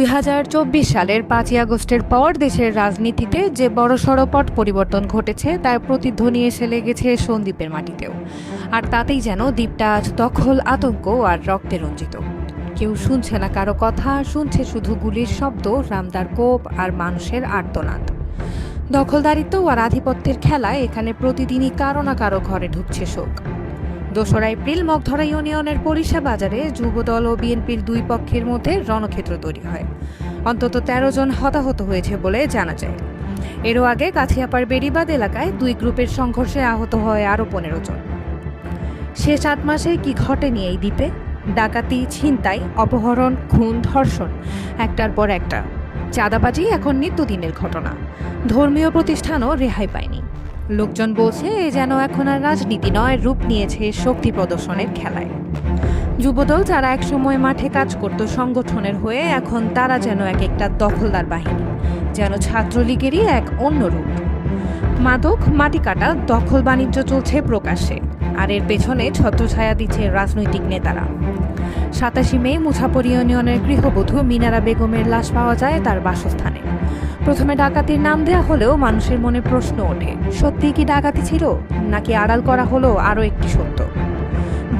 দু হাজার চব্বিশ সালের পাঁচই আগস্টের পর দেশের রাজনীতিতে যে বড়সড় পট পরিবর্তন ঘটেছে, তার প্রতিধ্বনি এসে লেগেছে সন্দ্বীপের মাটিতেও। আর তাতেই যেন দ্বীপটা আজ দখল, আতঙ্ক আর রক্তে রঞ্জিত। কেউ শুনছে না কারও কথা, শুনছে শুধু গুলির শব্দ, রামদার কোপ আর মানুষের আর্তনাদ। দখলদারিত্ব আর আধিপত্যের খেলায় এখানে প্রতিদিনই কারও না কারও ঘরে ঢুকছে শোক। দোসরা এপ্রিল মগধরা ইউনিয়নের পরিষা বাজারে যুবদল ও বিএনপির দুই পক্ষের মধ্যে রণক্ষেত্র তৈরি হয়। অন্তত তেরো জন হতাহত হয়েছে বলে জানা যায়। এরও আগে কাছিয়াপাড় বেড়িবাদ এলাকায় দুই গ্রুপের সংঘর্ষে আহত হয় আরও পনেরো জন। শেষ আট মাসে কি ঘটেনি এই দ্বীপে? ডাকাতি, ছিনতাই, অপহরণ, খুন, ধর্ষণ, একটার পর একটা। চাঁদাবাজি এখন নিত্যদিনের ঘটনা। ধর্মীয় প্রতিষ্ঠানও রেহাই পায়নি। লোকজন বলছে, এ যেন এখন আর রাজনীতি নয়, রূপ নিয়েছে শক্তি প্রদর্শনের খেলায়। যুবদল যারা একসময় মাঠে কাজ করত, সংগঠনের হয়ে এখন তারা যেন এক একটা দখলদার বাহিনী, যেন ছাত্রলীগেরই এক অন্য রূপ। মাদক, মাটি কাটা, দখল বাণিজ্য চলছে প্রকাশ্যে। আর এর পেছনে ছত্রছায়া দিচ্ছে রাজনৈতিক নেতারা। সাতাশি মে মুছাপুর ইউনিয়নের গৃহবধূ মিনারা বেগমের লাশ পাওয়া যায় তার বাসস্থানে। প্রথমে ডাকাতির নাম দেয়া হলেও মানুষের মনে প্রশ্ন ওঠে, সত্যি কি ডাকাতি ছিল, নাকি আড়াল করা হলো আরও একটি সত্য?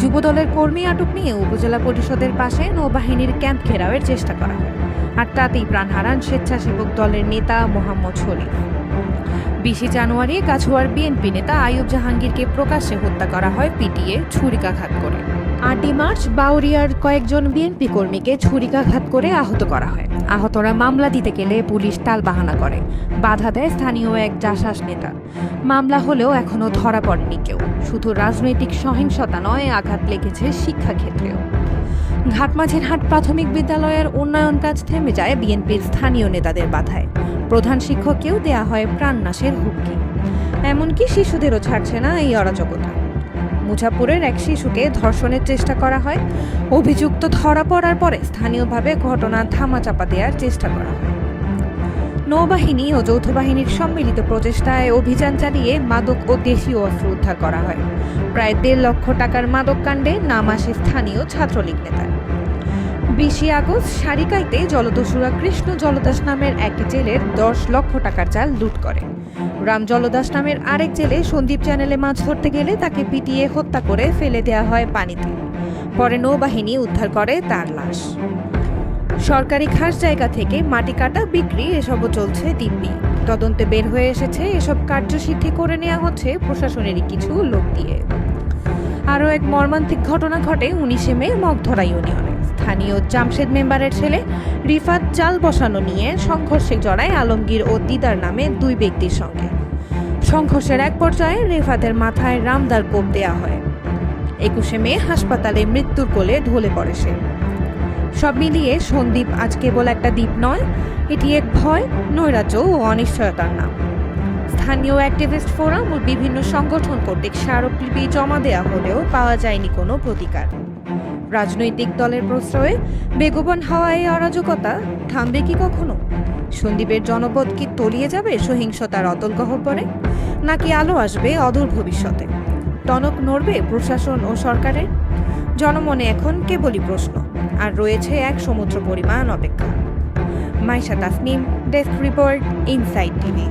যুবদলের কর্মী আটক নিয়ে উপজেলা পরিষদের পাশে নৌবাহিনীর ক্যাম্প ঘেরাওয়ের চেষ্টা করা হয়, আর তাতেই প্রাণ হারান স্বেচ্ছাসেবক দলের নেতা মোহাম্মদ শরীফ। বিশে জানুয়ারি কাছুয়ার বিএনপি নেতা আইয়ুব জাহাঙ্গীরকে প্রকাশ্যে হত্যা করা হয় পিটিয়ে ছুরিকাঘাত করে। আটই মার্চ বাউরিয়ার কয়েকজন বিএনপি কর্মীকে ছুরিকাঘাত করে আহত করা হয়। আহতরা মামলা দিতে গেলে পুলিশ টালবাহানা করে। বাধা দেয় স্থানীয় এক জাসাস নেতা। মামলা হলেও এখনও ধরা পড়েনি কেউ। শুধু রাজনৈতিক সহিংসতা নয়, আঘাত লেগেছে শিক্ষাক্ষেত্রেও। ঘাটমাঝের হাট প্রাথমিক বিদ্যালয়ের উন্নয়ন কাজ থেমে যায় বিএনপির স্থানীয় নেতাদের বাধায়। প্রধান শিক্ষককেও দেয়া হয় প্রাণনাশের হুমকি। এমনকি শিশুদেরও ছাড়ছে না এই অরাজকতা। মুজাপুরের এক শিশুকে ধর্ষণের চেষ্টা করা হয়। অভিযুক্ত ধরা পড়ার পরে স্থানীয়ভাবে ঘটনা ধামাচাপা দেওয়ার চেষ্টা করা হয়। নৌবাহিনী ও যৌথ বাহিনীর সম্মিলিত প্রচেষ্টায় অভিযান চালিয়ে মাদক ও দেশীয় অস্ত্র উদ্ধার করা হয়। প্রায় দেড় লক্ষ টাকার মাদক কাণ্ডে নাম আসে স্থানীয় ছাত্রলীগ নেতার। বিশে আগস্ট সারিকাইতে জলদস্যুরা কৃষ্ণ জলদাস নামের এক জেলের দশ লক্ষ টাকার চাল লুট করে। রাম জলদাস নামের আরেক জেলে সন্দীপ চ্যানেলে মাছ ধরতে গেলে তাকে পিটিয়ে হত্যা করে ফেলে দেওয়া হয় পানিতে। পরে নৌবাহিনী উদ্ধার করে তার লাশ। সরকারি খাস জায়গা থেকে মাটি কাটা, বিক্রি এসবও চলছে দিব্যি। তদন্তে বের হয়ে এসেছে এসব কার্যসিদ্ধি করে নেওয়া হচ্ছে প্রশাসনেরই কিছু লোক দিয়ে। আরও এক মর্মান্তিক ঘটনা ঘটে উনিশে মে মগধরা ইউনিয়নে। স্থানীয় জামশেদ মেম্বারের ছেলে রিফাত জাল বসানো নিয়ে সংঘর্ষে জড়ায় আলমগীর ও দিদার নামে দুই ব্যক্তির সঙ্গে। সংঘর্ষের এক পর্যায়ে রিফাতের মাথায় রামদার কোপ দেয়া হয়। একুশে মে হাসপাতালে মৃত্যুর কোলে ঢলে পড়ে সে। সব মিলিয়ে সন্দীপ আজ কেবল একটা দ্বীপ নয়, এটি এক ভয়, নৈরাজ্য ও অনিশ্চয়তার নাম। স্থানীয় অ্যাক্টিভিস্ট ফোরাম ও বিভিন্ন সংগঠন কর্তৃক স্মারকলিপি জমা দেওয়া হলেও পাওয়া যায়নি কোনো প্রতিকার। রাজনৈতিক দলের প্রশ্রয়ে বেগবান হওয়া এই অরাজকতা থামবে কি কখনো? সন্দীপের জনপদ কি তলিয়ে যাবে সহিংসতার অতল গহ্বরে? নাকি আলো আসবে অদূর ভবিষ্যতে? টনক নড়বে প্রশাসন ও সরকারের? জনমনে এখন কেবলই প্রশ্ন, আর রয়েছে এক সমুদ্র পরিমাণ অপেক্ষা। Maisha Tasnim, desk report, inside TV.